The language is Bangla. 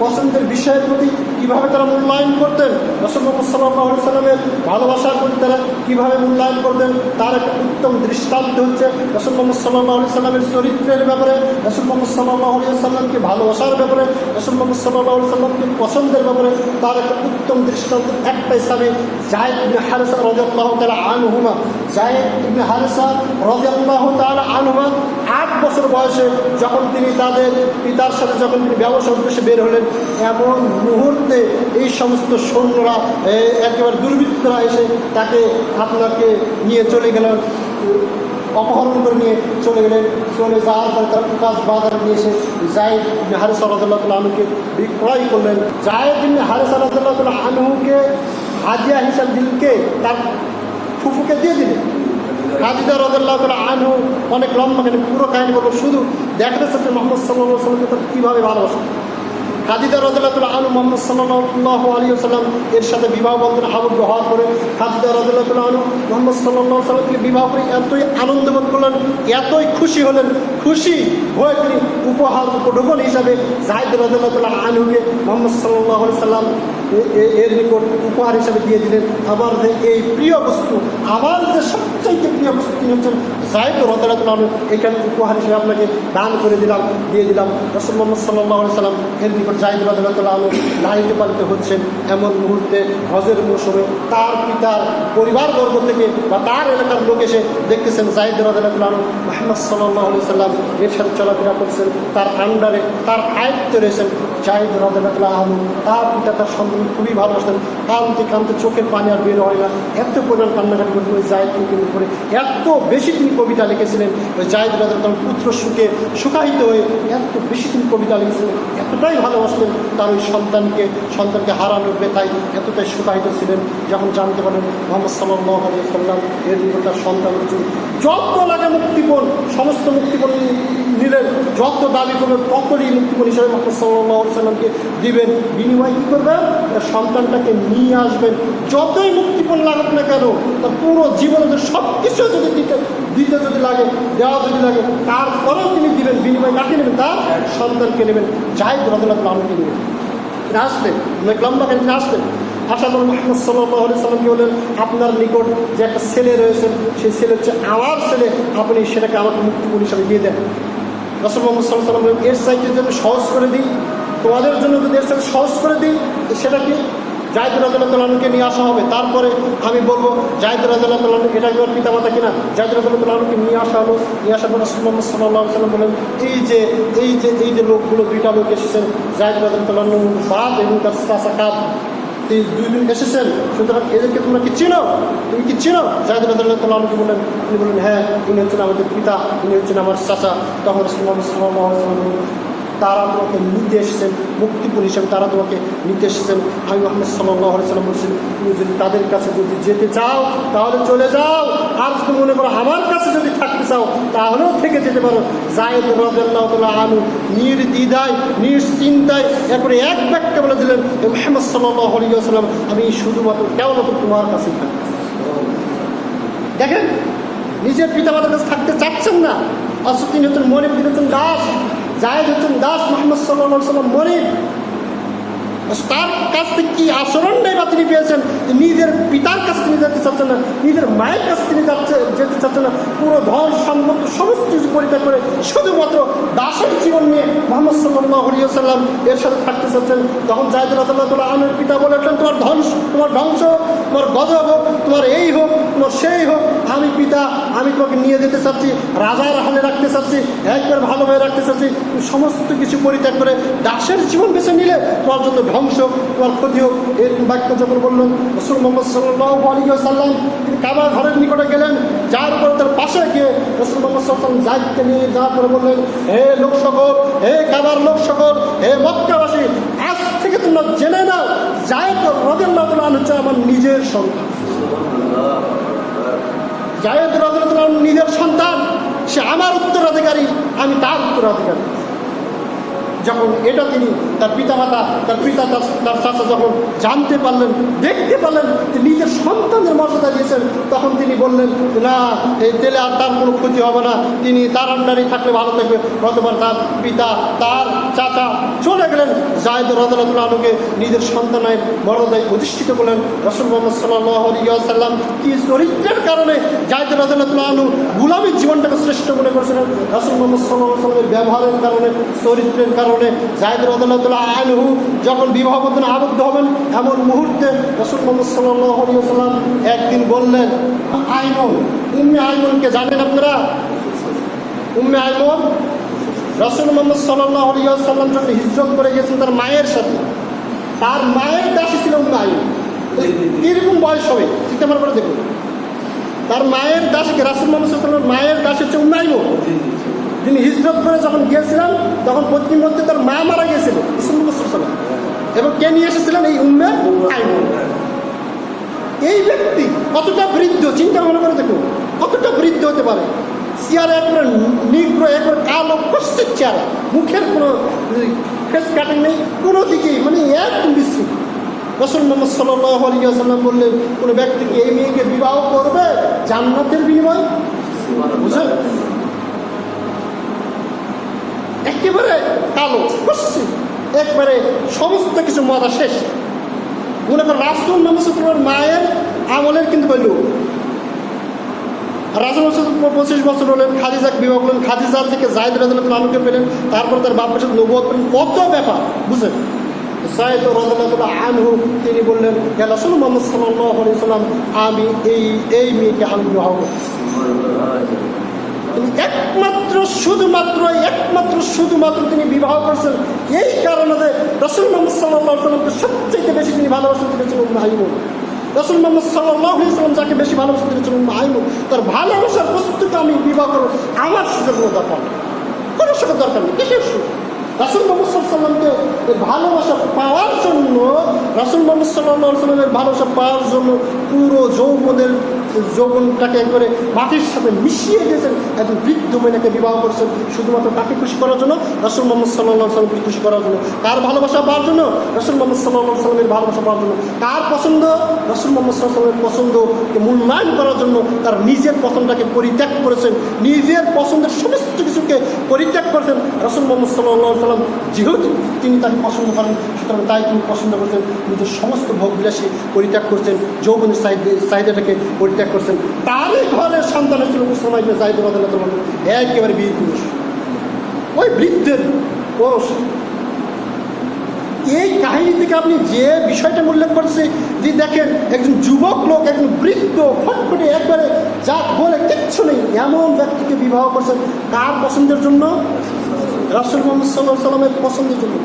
পছন্দের বিষয়ের প্রতি কীভাবে তারা মূল্যায়ন করতেন? রসুল মোহাম্মদ সাল্লাহ সাল্লামের ভালোবাসার প্রতি তারা কীভাবে মূল্যায়ন করতেন? তার একটা উত্তম দৃষ্টান্ত হচ্ছে রসুল মোহাম্মদ সাল্লাহ সাল্লামের চরিত্রের ব্যাপারে। রসুল মোহাম্মদ সাল্লাহ সাল্লামকে ভালোবাসার ব্যাপারে, রসুল মোহাম্মদ সাল্লাহ সাল্লামকে পছন্দের ব্যাপারে তার একটা উত্তম দৃষ্টান্ত একটাই সামে জায়দ ইবনে হারেসা তাআলা আনহুমা। জায়দ ইবনে হারেসা রাদিয়াল্লাহু তাআলা আনহুমা আট বছর বয়সে যখন তিনি তাদের পিতার সাথে যখন তিনি ব্যবসা উদ্দেশ্যে বের হলেন, এমন মুহূর্তে এই সমস্ত সৈন্যরা একেবারে দুর্বৃত্তরা এসে তাকে আপনাকে নিয়ে চলে গেলেন অপহরণ করে নিয়ে চলে গেলেন। চলে যাওয়ার পরে তার কাজ বাজার নিয়ে এসে জায়দ ইবনে হারিস তাআলা আনহুকে বিক্রয় করলেন। জায়দ ইবনে হারিস তাআলা আনহুকে হাজিয়া হিসাব দিলকে তার ফুফুকে দিয়ে দিলেন খাদিজা রজাল্লাহ তালা আনহু অনেক লম্বা কেন পুরো কাহিনী বলব শুধু দেখতে চাচ্ছে মোহাম্মদ সাল্লাহ সাল্লামকে তার কীভাবে ভালোবাসেন? খাদিজা তালা আনু মোহাম্মদ সাল্লাহ আলী সাল্লাম এর সাথে বিবাহ বন্ধনে আবদ্ধ হওয়ার পরে খাদিজা তালা আনু মোহাম্মদ সাল্লাহ সাল্লামকে বিবাহ করে এতই আনন্দ বোধ করলেন, এতই খুশি হলেন খুশি হয়ে তিনি উপহার উপঢৌকন হিসাবে জাহিদ রাদিয়াল্লাহু আনহুকে মোহাম্মদ আলাইহি সাল্লাম এর নিকট উপহার হিসাবে দিয়ে দিলেন। আমার যে এই প্রিয় বস্তু আমার যে সবচাইতে প্রিয় বস্তু তিনি হচ্ছেন জাহিদ রাদিয়াল্লাহু আনহু। এখানে উপহার হিসেবে আপনাকে দান করে দিলাম, দিয়ে দিলাম। রসুল মোহাম্মদ সাল্লাহ সাল্লাম এর নিকট জাহিদ রাদিয়াল্লাহু আনহু লালিত পালিত হচ্ছেন। এমন মুহূর্তে হজের মৌসুমে তার পিতার পরিবারবর্গ থেকে বা তার এলাকার লোক এসে দেখতেছেন জাহিদ রাদিয়াল্লাহু আনহু মোহাম্মদ সাল্লাহ সাল্লাম এর সাথে চলাফেরা করছেন, তার আন্ডারে তার আয়ত্তে রয়েছেন জাহিদ রাদিয়াল্লাহু আনহু। তার পিতা তার সন্তান খুবই ভালোবাসতেন কাঁদতে কাঁদতে চোখের পানি আর বের হয় না। এত পরিমাণ কান্নাকাটি করতেন ওই জাহিদকে কেন্দ্র করে। এত বেশি তিনি কবিতা লিখেছিলেন। ওই জাহিদ আনহু পুত্র সুখে সুখায়িত হয়ে এত বেশি তিনি কবিতা লিখেছিলেন। এতটাই ভালোবাসতেন তার ওই সন্তানকে সন্তানকে হারানোর ব্যথায় এতটাই সুখায়িত ছিলেন। যখন জানতে পারেন মোহাম্মদ সাল্লাহ আলী সাল্লাম এর তার সন্তান যত লাগে মুক্তিপণ, সমস্ত মুক্তিপণ নিলেন যত দাবি করবেন ততই মুক্তিপণ হিসাবে মোহাম্মদ সাল্লাহ সাল্লামকে দিবেন। বিনিময় কী করবেন? তার সন্তানটাকে নিয়ে আসবেন। যতই মুক্তিপণ লাগুক না কেন, তার পুরো জীবনের সব কিছু যদি দিতে দিতে যদি লাগে, দেওয়া যদি লাগে, তারপরেও তিনি দিবেন। বিনিময় কাকে নেবেন? তার সন্তানকে নেবেন। জাহিদ রদুল্লাহ আলমকে নেবেন? তিনি অনেক লম্বা কেন তিনি আসলেন করি মোহাম্মদ সাল্লাহ সাল্লামকে বললেন আপনার নিকট যে একটা ছেলে রয়েছেন সেই ছেলে হচ্ছে আমার ছেলে। আপনি সেটাকে আমাকে মুক্তিপণ হিসাবে দিয়ে দেন। রসল মোহাম্মদ সাল্লাম বললেন, এর যদি আমি সহজ করে দিই তোমাদের জন্য যদি এর চাইতে সহজ করে দিই সেটা কি জাহিদুল রাজাল্লাহ তালকে নিয়ে আসা হবে। তারপরে আমি বলব জাহিদুল রাজাল্লাহ এটা কি ওর পিতা মাতা কিনা? জাহিদুল রাজাল্লাহ তালকে নিয়ে আসা হলো। নিয়ে আসার পর মোহাম্মদ সাল্লাহ সাল্লাম বলেন এই যে এই যে এই যে লোকগুলো দুইটা লোক এসেছেন জাহিদুল রাজাল্লাহ বাদ এবং তার কাপ এই দিন এসেছেন সুতরাং এদেরকে তোমরা কি চিনো? তুমি কি চিনো? জাহেদ রাজাল্লাহ তালকে বললেন তিনি বললেন হ্যাঁ ইনি হচ্ছেন আমাদের পিতা ইনি হচ্ছেন আমার চাচা। তখন রসুল মোহাম্মদ সাল্লাহ সাল্লাম বললেন, তারা তোমাকে নিতে এসেছেন মুক্তিপুর হিসেবে তারা তোমাকে নিতে এসেছেন আমি মোহাম্মদ সাল্লাহ সাল্লাম বলছেন, তুমি যদি তাদের কাছে যদি যেতে চাও, তাহলে চলে যাও। আর যদি মনে করো আমার কাছে যদি থাকতে চাও, তাহলেও থেকে যেতে পারো। জায়দ রাজাল্লাহ আনু নির্দ্বিধায়, নিশ্চিন্তায় এরপরে এক ব্যাখ্যা বলে দিলেন মোহাম্মদ সাল্লাহ আলিয়াল্লাম আমি শুধুমাত্র কেবলমাত্র তোমার কাছেই থাকতে। দেখেন, নিজের পিতামাতার কাছে থাকতে চাচ্ছেন না তিনি হচ্ছেন তিনি হচ্ছেন দাস। জাহেদ হচ্ছেন দাস মোহাম্মদ সাল্লাহ সাল্লাম মনিব তার কাছ থেকে কি আচরণ নেই বা তিনি পেয়েছেন? নিজের পিতার কাছে তিনি যেতে চাচ্ছেন না, নিজের মায়ের কাছে তিনি যাচ্ছে, যেতে চাচ্ছেন না। পুরো ধন সম্পত্তি সমস্ত কিছু পরিত্যাগ করে শুধুমাত্র দাসের জীবন নিয়ে মোহাম্মদ সাল্লাহ সাল্লাম এর সাথে থাকতে চাচ্ছেন। তখন জাহিদুল্লাহ তাল্লাহ আমের পিতা বলেছেন তোমার ধ্বংস তোমার ধ্বংস তোমার গজব হোক, তোমার এই হোক, তোমার সেই হোক, আমি পিতা, আমি তোমাকে নিয়ে যেতে চাচ্ছি, রাজার হালে রাখতে চাচ্ছি, একবার ভালোভাবে রাখতে চাচ্ছি। সমস্ত কিছু পরিত্যাগ করে দাসের জীবন বেছে নিলে তোমার জন্য ধ্বংস তোমার ক্ষতি হোক এই বাক্য যখন বললেন রসুল মোহাম্মদ সাল্লাহ আলী সাল্লাম তিনি কাবা ঘরের নিকটে গেলেন, যার উপরে তার পাশে গিয়ে রসুল মোহাম্মদ সাল্লাম জাহিদকে নিয়ে যাওয়ার পরে বললেন, হে লোক সকল হে কাবার লোক সকল হে মক্কাবাসী, আজ থেকে তোমরা জেনে নাও জায়দ রদেল্লাহ হচ্ছে আমার নিজের সন্তান। জায়দ রাজুল্লাহ নিজের সন্তান, সে আমার উত্তরাধিকারী, আমি তার উত্তরাধিকারী। যখন এটা তিনি তার পিতামাতা, তার পিতা, তার চাচা যখন জানতে পারলেন, দেখতে পারলেন নিজের সন্তানের মর্যাদা দিয়েছেন, তখন তিনি বললেন না, এই তেলে আর তার কোনো ক্ষতি হবে না। তিনি তার আন্ডারেই থাকলে ভালো থাকবে। অথবা তার পিতা, তার চাচা জায়দ রদুল্লাহ আনুকে নিজের সন্তানের মর্যাদায় অধিষ্ঠিত করলেন রসুল মোহাম্মদ সাল্লাম কি চরিত্রের কারণে জায়দ আনু গুলামীর জীবনটাকে শ্রেষ্ঠ মনে করেছিলেন? রসুল মোহাম্মদ সাল্লাহ সাল্লামের ব্যবহারের কারণে, চরিত্রের কারণে জায়দ রদুল্লাহ আনহু যখন বিবাহ বন্ধনে আবদ্ধ হবেন, এমন মুহূর্তে রসুল মোহাম্মদ সাল্লাহ সাল্লাম একদিন বললেন, আইমন, উম্মে আইমনকে জানেন আপনারা? উম্মে আইমন রসুল মোহাম্মদ সাল্লাম যখন হিজরত করে গেছেন তার মায়ের সাথে, তার মায়ের দাসী ছিল আইমন কীরকম বয়স হবে, চিন্তা ভাবনা করে দেখুন। তার মায়ের দাসকে, রাসুল মোহাম্মদ সাল্লামের মায়ের দাস হচ্ছে আইমন তিনি হিজরত করে যখন গিয়েছিলেন, তখন পত্নীর মধ্যে তার মা মারা গিয়েছিল ইসলাম এবং কে নিয়ে এসেছিলেন? এই আইমন এই ব্যক্তি কতটা বৃদ্ধ, চিন্তা ভাবনা করে দেখুন, কতটা বৃদ্ধ হতে পারে? চেয়ারে একবারে নিগ্র একবারে কালো কষ্টের চেয়ারা। মুখের কোনো ফেস কাটিং নেই কোনো দিকেই মানে একদম বিশ্রী। রসুল মোহাম্মদ সাল্লাহ আলিয়াল্লাম বললেন কোনো ব্যক্তিকে এই মেয়েকে বিবাহ করবে জান্নাতের বিনিময়? বুঝলেন? একেবারে কালো কষ্টি একবারে সমস্ত কিছু মজা শেষ। মনে করেন রাসুল মোহাম্মদ মায়ের আমলের কিন্তু বলল রাসুল পঁচিশ বছর হলেন খাদিজাক বিবাহ করলেন। খাদিজা থেকে জায়দ রাজুল আলুকে পেলেন। তারপর তার বাপের সাথে নবুয় পেলেন কত ব্যাপার, বুঝলেন? সাইদ রাজুল্লাহ আনহু, তিনি বললেন রাসুল মোহাম্মদ সাল্লাহ সাল্লাম আমি এই এই মেয়েকে আমি বিবাহ তিনি একমাত্র, শুধুমাত্র একমাত্র, শুধুমাত্র তিনি বিবাহ করছেন। এই কারণে রসুল মোহাম্মদ সাল্লাহ সাল্লামকে সবচেয়ে বেশি তিনি ভালোবাসা দিয়েছিলেন মাহিমুন রসুল মোহাম্মদ সাল্লাহ সাল্লাম যাকে বেশি ভালোবাসা দিয়েছিলেন মাহিমুন তার ভালোবাসার বস্তুকে আমি বিবাহ করব, আমার সুখের কোনো দরকার নেই। কোনো সুখের দরকার নেই, কিসের সুখ? রাসুল মোহাম্মদ সাল্লামকে ভালোবাসা পাওয়ার জন্য, রাসুল মোহাম্মদ সাল্লাহ সাল্লামের ভালোবাসা পাওয়ার জন্য পুরো যৌবনের যৌবনটাকে একবারে মাটির সাথে মিশিয়ে দিয়েছেন একজন বৃদ্ধ মেয়েকে বিবাহ করছেন, শুধুমাত্র তাকে খুশি করার জন্য, রাসুল মোহাম্মদ সাল্লাহ সাল্লামকে খুশি করার জন্য। কার ভালোবাসা পাওয়ার জন্য, রাসুল মোহাম্মদ সাল্লাহ সাল্লামের ভালোবাসা পাওয়ার জন্য। কার পছন্দ, রাসুল মোহাম্মদ সাল্লামের পছন্দকে মূল্যায়ন করার জন্য তার নিজের পছন্দটাকে পরিত্যাগ করেছেন। নিজের পছন্দের সমস্ত কিছুকে পরিত্যাগ করেছেন রাসুল মোহাম্মদ সাল্লাহ সাল্লাম যেহেতু তিনি তাকে পছন্দ করেন, সুতরাং তাই তিনি পছন্দ করছেন। নিজের সমস্ত ভোগবিলাসী পরিত্যাগ করছেন। যৌবনের চাহিদাটাকে পরিত্যাগ করছেন, তারই ঘরের সন্তান ছিল মুসলমান জাহিদ রাদিয়াল্লাহু একেবারে বীর পুরুষ। ওই বৃদ্ধের পুরুষ এই কাহিনী থেকে আপনি যে বিষয়টা উল্লেখ করছে, যে দেখেন একজন যুবক লোক, একজন বৃদ্ধ ফটফটে একবারে যা বলে কিচ্ছু নেই, এমন ব্যক্তিকে বিবাহ করছেন কার পছন্দের জন্য, রাসুল মোহাম্মদ সাল্লাহ সাল্লামের পছন্দের জন্য।